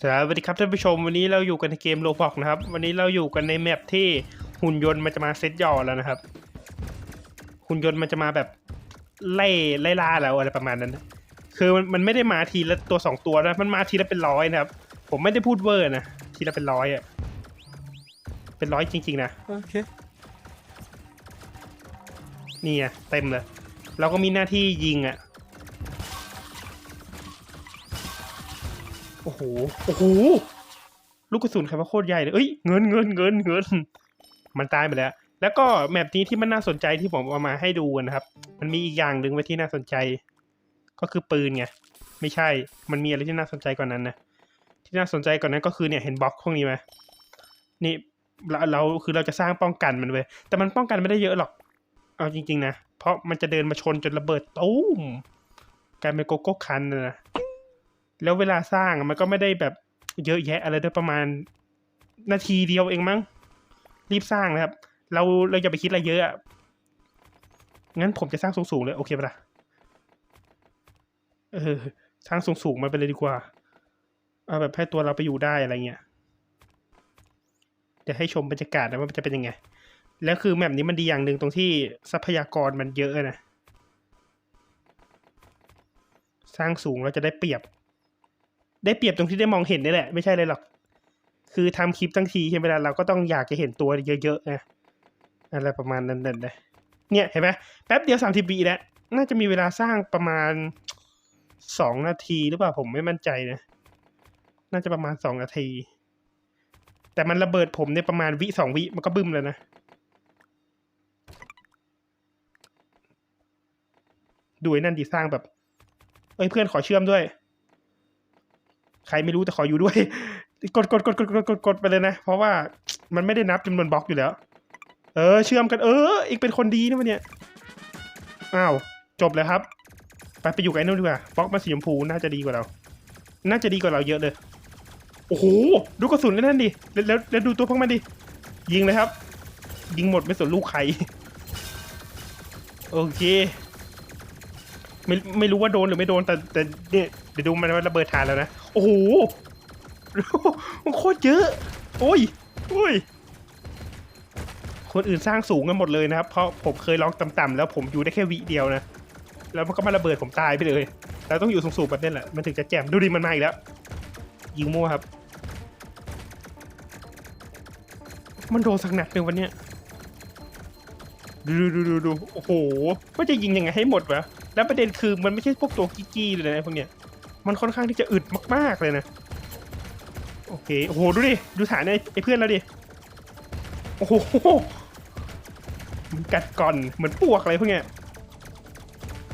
สวัสดีครับท่านผู้ชมวันนี้เราอยู่กันในเกมโลบอกนะครับ วันนี้เราอยู่กันในแมปที่หุ่นยนต์มันจะมาเซตหย่อแล้วนะครับ หุ่นยนต์มันจะมาแบบไล่ไล่ล่าเราอะไรประมาณนั้นนะคือมันมันไม่ได้มาทีละตัวสองตัวนะมันมาทีละเป็นร้อยนะครับ ผมไม่ได้พูดเวอร์นะทีละเป็นร้อยอะเป็นร้อยจริง ๆ นะโอเคนี่ไงเต็มเลยเราก็มีหน้าที่ยิงอะ อ้โห โอ้โห ลูกกระสุนใครว่าโคตรใหญ่เลยเอ้ย เงินเงินเงินเงิน มันตายไปแล้ว แล้วก็แมปนี้ที่มันน่าสนใจที่ผมเอามาให้ดูนะครับ มันมีอีกอย่างหนึ่งไว้ที่น่าสนใจ ก็คือปืนไง ไม่ใช่ มันมีอะไรที่น่าสนใจกว่านั้นนะ ที่น่าสนใจกว่านั้นก็คือเนี่ยเห็นบล็อกพวกนี้ไหมนี่เราเราคือเราจะสร้างป้องกันมันเว้ย แต่มันป้องกันไม่ได้เยอะหรอก เอาจริง ๆ นะ เพราะมันจะเดินมาชนจนระเบิดตุ้มกลายเป็นโกโก้คันนะ แล้วเวลาสร้างมันก็ไม่ได้แบบเยอะแยะอะไรด้วยประมาณนาทีเดียวเองมั้ง รีบสร้างนะครับ เราเราอย่าไปคิดอะไรเยอะอะงั้นผมจะสร้างสูงๆเลย โอเคปะล่ะเออสร้างสูงๆมันไปเลยดีกว่า เอาแบบให้ตัวเราไปอยู่ได้อะไรเงี้ยเดี๋ยวให้ชมบรรยากาศนะว่ามันจะเป็นยังไง แล้วคือแมปนี้มันดีอย่างหนึ่งตรงที่ทรัพยากรมันเยอะนะ สร้างสูงเราจะได้เปรียบ ได้เปรียบตรงที่ได้มองเห็นนี่แหละ ไม่ใช่เลยหรอก คือทำคลิปทั้งทีใช่ไหมล่ะเราก็ต้องอยากจะเห็นตัวเยอะๆนะอะไรประมาณนั้นๆนะเนี่ยเห็นไหมแป๊บเดียวสามสิบวิแล้วน่าจะมีเวลาสร้างประมาณสองนาทีหรือเปล่าผมไม่มั่นใจนะ น่าจะประมาณสองนาที แต่มันระเบิดผมเนี่ยประมาณวิสองวิมันก็บึ้มแล้วนะ ดูไอ้นั่นดีสร้างแบบ เอ้ยเพื่อนขอเชื่อมด้วย ใครไม่รู้แต่ขออยู่ด้วย กดกดกดกดกดกดกดไปเลยนะ เพราะว่ามันไม่ได้นับจำนวนบล็อกอยู่แล้ว เออ เชื่อมกัน เอออีกเป็นคนดีนะวันเนี้ยอ้าวจบแล้วครับ ไปไปอยู่กับไอ้นู่นดีกว่าบล็อกมาสีชมพูน่าจะดีกว่าเรา น่าจะดีกว่าเราเยอะเลย โอ้โห ดูกระสุนนั่นดิแล้วแล้วแล้วดูตัวพวกมันดิ ยิงเลยครับ ยิงหมดไม่สนลูกใคร โอเค ไม่ไม่รู้ว่าโดนหรือไม่โดนแต่แต่เนี่ยเดี๋ยวดูมันว่าระเบิดฐานแล้วนะ โอ้โหมันโคตรเยอะ โอ้ยโอ้ยคนอื่นสร้างสูงกันหมดเลยนะครับ เพราะผมเคยลองต่ำๆแล้วผมอยู่ได้แค่วิเดียวนะ แล้วมันก็มาระเบิดผมตายไปเลย เราต้องอยู่สูงๆแบบนี้แหละ มันถึงจะแจ่มดูดิมันมาอีกแล้ว ยิงมั่วครับ มันโดนสักหนักหนึ่งวันเนี้ยดูดูดูดูโอ้โหว่าจะยิงยังไงให้หมดวะ แล้วประเด็นคือมันไม่ใช่พวกตัวกิ๊กี้เลยนะพวกเนี้ย มันค่อนข้างที่จะอึดมากๆเลยนะ โอเค โอ้โห ดูดิ ดูฐานไอ้ไอ้เพื่อนแล้วดิ โอ้โหมันกัดก่อน เหมือนปวกอะไรพวกเนี้ย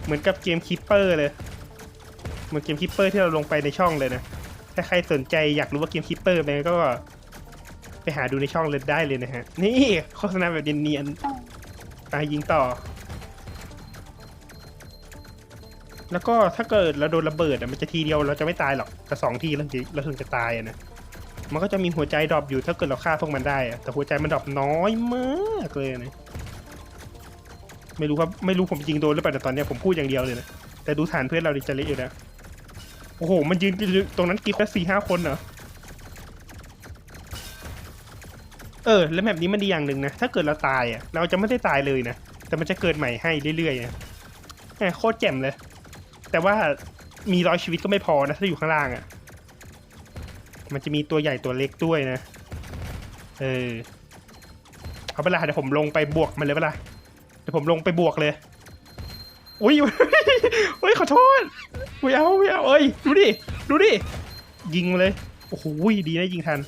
เหมือนกับเกมคิปเปอร์เลย เหมือนเกมคิปเปอร์ที่เราลงไปในช่องเลยนะ ถ้าใครสนใจอยากรู้ว่าเกมคิปเปอร์เป็นก็ไปหาดูในช่องเลยได้เลยนะฮะ นี่โฆษณาแบบเนียนๆตายยิงต่อ แล้วก็ถ้าเกิดเราโดนระเบิดอะมันจะทีเดียวเราจะไม่ตายหรอกแต่สองทีเราถึงเราถึงจะตายอะนะมันก็จะมีหัวใจดรอปอยู่ถ้าเกิดเราฆ่าพวกมันได้อะแต่หัวใจมันดรอปน้อยมากเลยนะไม่รู้ครับไม่รู้ผมยิงโดนหรือเปล่าแต่ตอนเนี้ยผมพูดอย่างเดียวเลยนะแต่ดูฐานเพื่อนเราดิจะเละอยู่นะโอ้โห มันยืนตรงนั้นกิฟต์แค่สี่ห้าคนเหรอเออแล้วแมปนี้มันดีอย่างหนึ่งนะถ้าเกิดเราตายอะเราจะไม่ได้ตายเลยนะแต่มันจะเกิดใหม่ให้เรื่อยๆนะโคตรแจ่มเลย แต่ว่ามีร้อยชีวิตก็ไม่พอนะ ถ้าอยู่ข้างล่างอะ มันจะมีตัวใหญ่ตัวเล็กด้วยนะ เออ เอาเวลาเดี๋ยวผมลงไปบวกมันเลยเวลาเดี๋ยวผมลงไปบวกเลย อุ้ยอุ้ยขอโทษไม่เอาไม่เอาเอ้ย ดูดิ ดูดิ ยิงเลย โอ้โหดีนะยิงทัน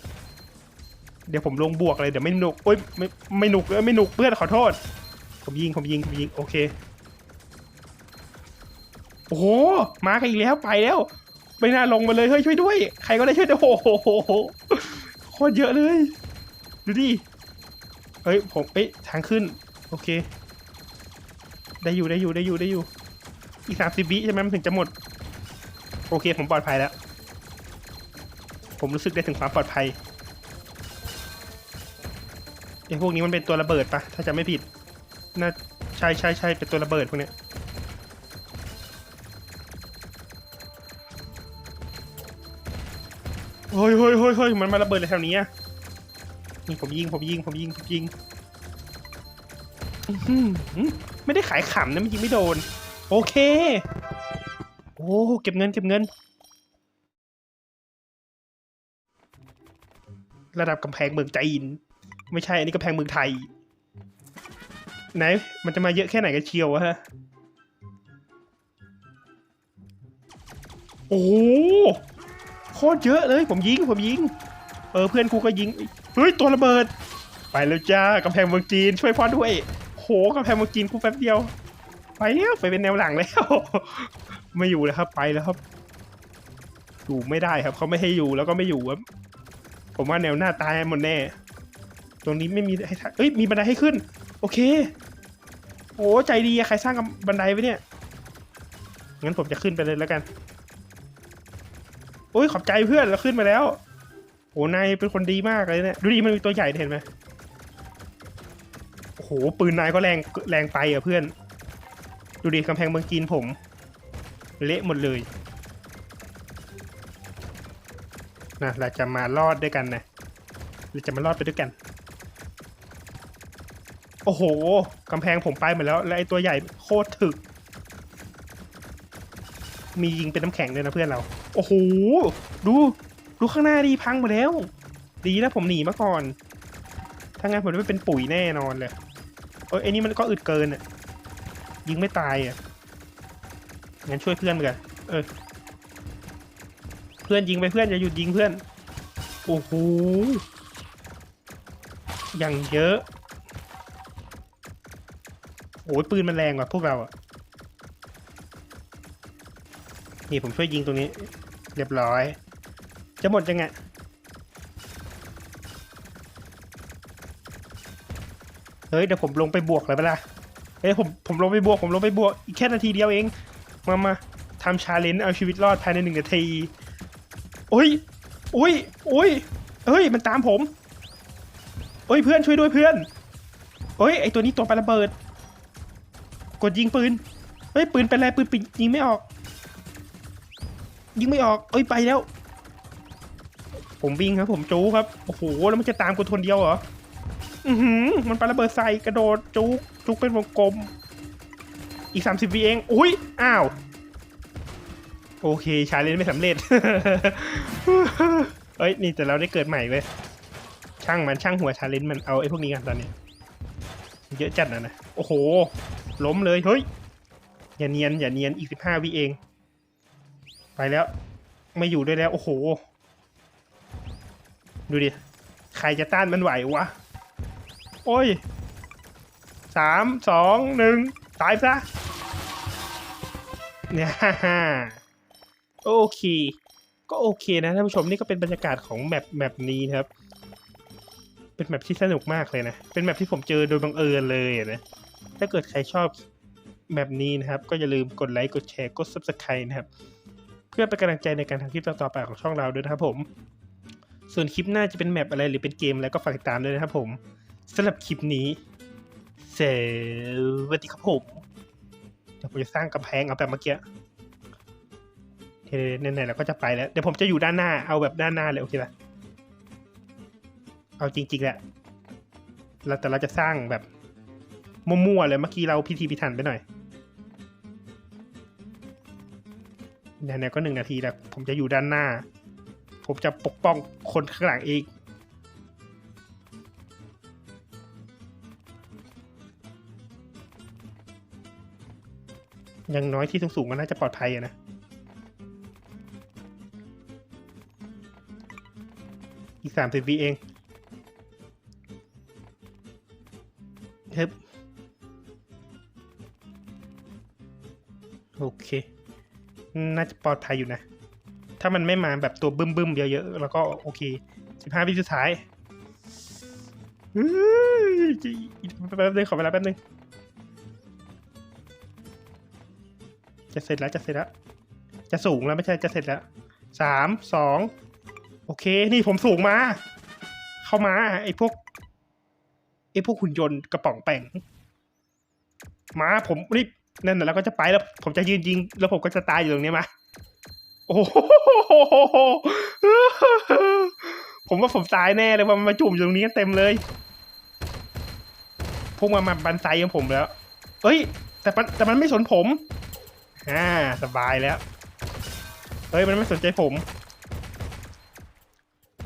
เดี๋ยวผมลงบวกเลย เดี๋ยวไม่หนุกโอ้ยไม่ไม่หนุกเอ้ยไม่หนุกเพื่อนขอโทษ ผมยิงผมยิงผมยิงโอเค โอ้โห มากันอีกแล้วไปแล้ว ไม่น่าลงมาเลยเฮ้ยช่วยด้วย ใครก็ได้ช่วยด้วยโอ้โหโคตรเยอะเลย ดูดิ เฮ้ยผมเอ้ยทางขึ้น โอเค ได้อยู่ได้อยู่ได้อยู่ได้อยู่ อีกสามสิบวิใช่ไหมมันถึงจะหมด โอเคผมปลอดภัยแล้ว ผมรู้สึกได้ถึงความปลอดภัยไอ้พวกนี้มันเป็นตัวระเบิดปะถ้าจะไม่ผิดน่าใช่ใช่ใช่เป็นตัวระเบิดพวกเนี้ย เฮ้ยเฮ้ยเฮ้ยเฮ้ยมันมาระเบิดเลยแถวนี้อะนี่ผมยิงผมยิงผมยิงผมยิงอื้อหือไม่ได้ขายขำนะมันยิงไม่โดน โอเค โอ้เก็บเงินเก็บเงิน ระดับกำแพงเมืองจีนไม่ใช่อันนี้กำแพงเมืองไทย ไหน มันจะมาเยอะแค่ไหนกันเชียวฮะ โอ้ โคตรเยอะเลย ผมยิงผมยิง เออเพื่อนกูก็ยิงเฮ้ยตัวระเบิด ไปแล้วจ้ากำแพงเมืองจีนช่วยพ่อด้วย โหกำแพงเมืองจีนกูแป๊บเดียว ไปแล้วไปเป็นแนวหลังแล้ว ไม่อยู่แล้วครับไปแล้วครับอยู่ไม่ได้ครับเขาไม่ให้อยู่แล้วก็ไม่อยู่ครับผมว่าแนวหน้าตายหมดแน่ ตรงนี้ไม่มีให้ทักเอ้ยมีบันไดให้ขึ้น โอเคโอ้ใจดีใครสร้างบันไดไว้เนี่ยงั้นผมจะขึ้นไปเลยแล้วกัน อ้ยขอบใจเพื่อนเราขึ้นมาแล้วโอ้นายเป็นคนดีมากเลยเนี่ยดูดิมันมีตัวใหญ่เห็นไหมโอ้โหปืนนายก็แรงแรงไปอะเพื่อน ดูดิกำแพงเมืองจีนผม เละหมดเลยนะเราจะมารอดด้วยกันนะเราจะมารอดไปด้วยกัน โอ้โหกำแพงผมไปหมดแล้ว และไอตัวใหญ่โคตรถึก มียิงเป็นน้ำแข็งเลยนะเพื่อนเรา โอ้โห ดู ดูข้างหน้าดีพังหมดแล้ว ดีนะผมหนีมาก่อน ถ้างั้นผมจะไม่เป็นปุ๋ยแน่นอนเลยเออไอ้นี่มันก็อึดเกินอะ ยิงไม่ตายอะ งั้นช่วยเพื่อนกันเออ เพื่อนยิงไปเพื่อนอย่าหยุดยิงเพื่อน โอ้โห อย่างเยอะ โอ้ยปืนมันแรงว่าพวกเราอะนี่ผมช่วยยิงตรงนี้ เรียบร้อย จะหมดยังไงเฮ้ยเดี๋ยวผมลงไปบวกเลยเปล่าเฮ้ยผมผมลงไปบวกผมลงไปบวกอีกแค่นาทีเดียวเอง มามาทำชาเลนจ์เอาชีวิตรอดภายในหนึ่งนาทีโอ้ยโอ้ยโอ้ยเฮ้ยมันตามผมเฮ้ยเพื่อนช่วยด้วยเพื่อนเฮ้ยไอตัวนี้ตัวปาระเบิด กดยิงปืนเฮ้ยปืนเป็นไรปืนปิดยิงไม่ออก ยิงไม่ออก เอ้ยไปแล้ว ผมวิ่งครับ ผมจู๊ครับ โอ้โห แล้วมันจะตามกูทนเดียวเหรอ อือหือ มันปาระเบิดใส่กระโดดจุกจุกเป็นวงกลม อีกสามสิบวิเอง อุ้ย อ้าว โอเค ชาเลนจ์ไม่สำเร็จ เอ้ย นี่แต่เราได้เกิดใหม่เว้ย ช่างมันช่างหัวชาเลนจ์มันเอาไอ้พวกนี้กันตอนนี้ เยอะจัดนะนะ โอ้โห ล้มเลย เฮ้ย อย่าเนียน อย่าเนียน อีกสิบห้าวิเอง ไปแล้ว ไม่อยู่ด้วยแล้ว โอ้โห ดูดิ ใครจะต้านมันไหววะ โอ้ยสามสองหนึ่งตายซะเนี่ยโอเค ก็โอเคนะท่านผู้ชมนี่ก็เป็นบรรยากาศของแมปแมปนี้นะครับ เป็นแมปที่สนุกมากเลยนะ เป็นแมปที่ผมเจอโดยบังเอิญเลยนะ ถ้าเกิดใครชอบแมปนี้นะครับ ก็อย่าลืมกดไลค์ กดแชร์ กด subscribe นะครับ พื่อเป็นกำลังใจในการทำคลิปต่อๆไปของช่องเราด้วยนะครับผม ส่วนคลิปหน้าจะเป็นแมปอะไรหรือเป็นเกมอะไรก็ฝากติดตามด้วยนะครับผมสำหรับคลิปนี้สวัสดีครับผมเดี๋ยวผมจะสร้างกำแพงเอาแบบเมื่อกี้เฮ้ยไหนๆเราก็จะไปแล้วเดี๋ยวผมจะอยู่ด้านหน้าเอาแบบด้านหน้าเลยโอเคปะเอาจริงๆแหละเราแต่เราจะสร้างแบบมั่วๆเลยเมื่อกี้เราพิธีพิถันไปหน่อย ไหนๆก็หนึ่งนาทีแล้ว ผมจะอยู่ด้านหน้า ผมจะปกป้องคนข้างหลังเองอยังน้อยที่สูงๆก็น่าจะปลอดภัยนะอีกสามสิบวิเองเฮ้ยโอเค น่าจะปลอดภัยอยู่นะ ถ้ามันไม่มาแบบตัวบึ้มๆเยอะๆ แล้วก็โอเคสิบห้าวิสุดท้ายเฮ้ยแป๊บนึงขอเวลาแป๊บนึงจะเสร็จแล้วจะเสร็จแล้วจะสูงแล้วไม่ใช่จะเสร็จแล้วสามสองโอเค นี่ผมสูงมา เข้ามา ไอ้พวกไอ้พวกหุ่นยนต์กระป๋องแป่งมาผมรีบ นั่นแหละแล้วก็จะไปแล้ว ผมจะยืนยิง แล้วผมก็จะตายอยู่ตรงนี้มาโอ้โหผมว่าผมตายแน่เลยว่ามันมาจุ่มอยู่ตรงนี้กันเต็มเลยพุ่งมามาบันไซของผมแล้วเอ้ย แต่มันแต่มันไม่สนผมอ่าสบายแล้วเฮ้ยมันไม่สนใจผม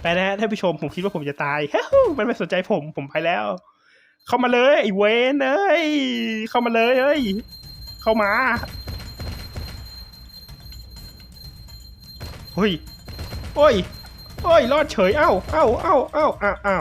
ไปนะฮะท่านผู้ชมผมคิดว่าผมจะตายเฮ้ยมันไม่สนใจผมผมไปแล้ว เข้ามาเลยไอเวนเอ้ยเข้ามาเลยเอ้ย เข้ามาเฮ้ยโอ้ยโอ้ยรอดเฉยเอ้าเอ้าเอ้าเอ้าอ้าวอ้า